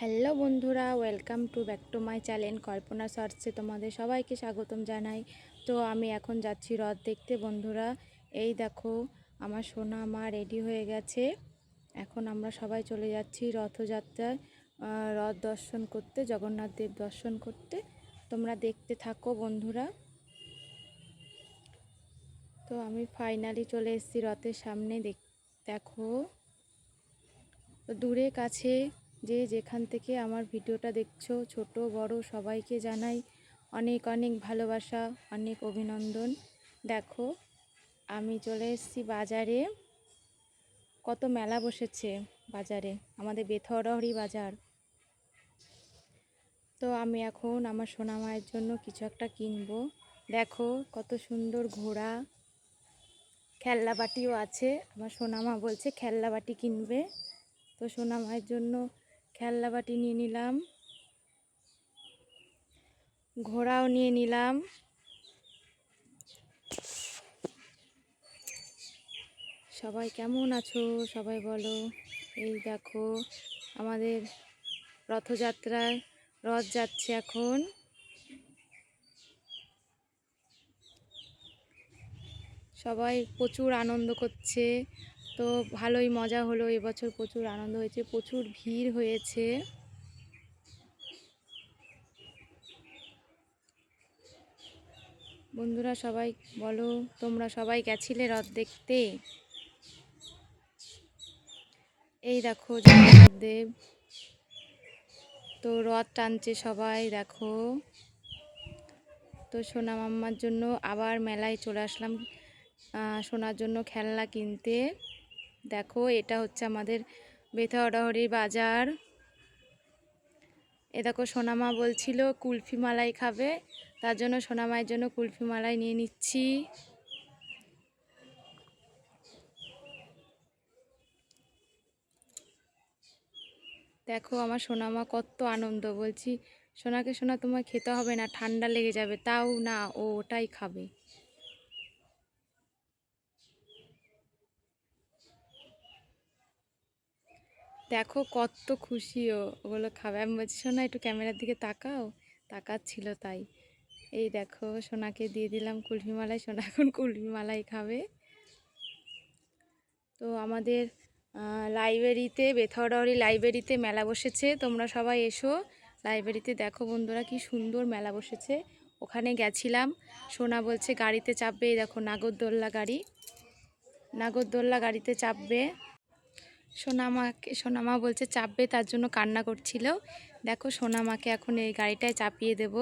Hello বন্ধুরা welcome to back to my channel Kalpana সার্চে তোমাদের সবাইকে স্বাগতম জানাই। তো আমি এখন যাচ্ছি রথ দেখতে বন্ধুরা। এই দেখো, আমার সোনা মা রেডি হয়ে গেছে। এখন আমরা সবাই চলে যাচ্ছি রথযাত্রায় রথ দর্শন করতে, জগন্নাথ দেব দর্শন করতে। তোমরা দেখতে থাকো বন্ধুরা। তো আমি ফাইনালি চলে এসেছি রথের সামনে, দেখ, দেখো। দূরে কাছে যে যেখান থেকে আমার ভিডিওটা দেখছ, ছোট, বড়, সবাইকে জানাই অনেক অনেক ভালোবাসা, অনেক অভিনন্দন। দেখো, আমি চলে এসেছি বাজারে। কত মেলা বসেছে বাজারে, আমাদের বেথরহরি বাজার। তো আমি এখন আমার সোনা মায়ের জন্য কিছু একটা কিনবো। দেখো, কত সুন্দর ঘোড়া। খেলনা বাটিও আছে। আমার সোনামা বলছে, খেলনা বাটি কিনবে। তো সোনামায়ের জন্য খেলনা বাটি নিয়ে নিলাম। ঘোড়াও নিয়ে নিলাম। সবাই কেমন আছো? সবাই বলো। এই দেখো, আমাদের রথযাত্রায় রথ যাচ্ছে এখন। সবাই প্রচুর আনন্দ করছে। তো ভালোই মজা হলো, এবছর প্রচুর আনন্দ হয়েছে, প্রচুর ভিড় হয়েছে। বন্ধুরা সবাই বলো, তোমরা সবাই গেছিলে রথ দেখতে? এই দেখো দেব তো রথ টানছে সবাই, দেখো। তো সোনা মাম্মার জন্য আবার মেলায় চলে আসলাম সোনার জন্য খেলনা কিনতে। দেখো, এটা হচ্ছে আমাদের বেথাহরির বাজার। এ দেখো, সোনামা বলছিল কুলফি মালাই খাবে, তার জন্য সোনামায়ের জন্য কুলফি মালাই নিয়ে নিচ্ছি। দেখো, আমার সোনামা কত আনন্দ, বলছি, সোনাকে সোনা তোমার খেতে হবে না, ঠান্ডা লেগে যাবে, তাও না, ও ওটাই খাবে। দেখো কত খুশি ও ওগুলো খাবে। আমি বলছি, সোনা, একটু ক্যামেরার দিকে তাকাও। তাকাচ্ছিল তাই। এই দেখো, সোনাকে দিয়ে দিলাম কুলফি মালাই সোনা এখন কুলফি মালাই খাবে। তো আমাদের লাইব্রেরিতে বেথরডাহরি লাইব্রেরিতে মেলা বসেছে। তোমরা সবাই এসো লাইব্রেরিতে। দেখো বন্ধুরা, কি সুন্দর মেলা বসেছে। ওখানে গেছিলাম। সোনা বলছে, গাড়িতে চাপবে। এই দেখো, নাগরদোল্লা গাড়ি। নাগরদোল্লা গাড়িতে চাপবে। সোনামাকে, সোনামা বলছে চাপবে, তার জন্য কান্না করছিল। দেখো সোনামাকে এখন এই গাড়িটায় চাপিয়ে দেব।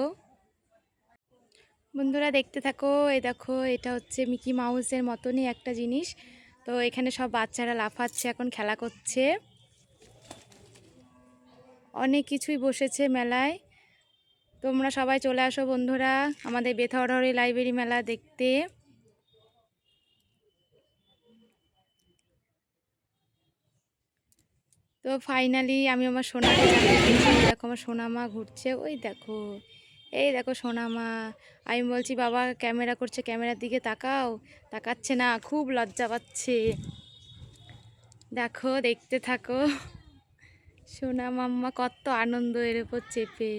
বন্ধুরা দেখতে থাকো, এই দেখো, এটা হচ্ছে মিকি মাউসের মতনই একটা জিনিস। তো এখানে সব বাচ্চারা লাফাচ্ছে, এখন খেলা করছে। অনেক কিছুই বসেছে মেলায়। তোমরা সবাই চলে আসো বন্ধুরা, আমাদের বেথরহরি লাইব্রেরি মেলা দেখতে। তো ফাইনালি আমি আমার সোনাকে দেখো আমার সোনামা ঘুরছে, ওই দেখো, এই দেখো সোনামা। আমি বলছি, বাবা ক্যামেরা করছে ক্যামেরার দিকে তাকাও, তাকাচ্ছে না, খুব লজ্জা পাচ্ছে। দেখো, দেখতে থাকো। সোনা মাম্মা কত আনন্দ এর উপর চেপে।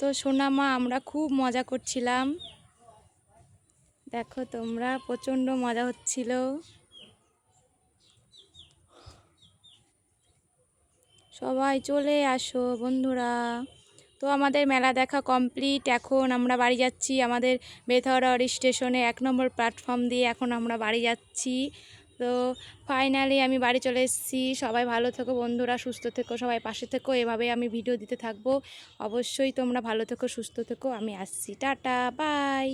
তো সোনা মা আমরা খুব মজা করছিলাম। দেখো তোমরা, প্রচণ্ড মজা হচ্ছিল। সবাই চলে আসো বন্ধুরা। তো আমাদের মেলা দেখা কমপ্লিট এখন আমরা বাড়ি যাচ্ছি আমাদের বেথরর স্টেশনে এক নম্বর প্ল্যাটফর্ম দিয়ে এখন আমরা বাড়ি যাচ্ছি। তো ফাইনালি আমি বাড়ি চলে এসেছি। সবাই ভালো থেকো বন্ধুরা, সুস্থ থেকো, সবাই পাশে থেকো। এভাবে আমি ভিডিও দিতে থাকব। অবশ্যই তোমরা ভালো থেকো, সুস্থ থেকো। আমি আসছি। Tata bye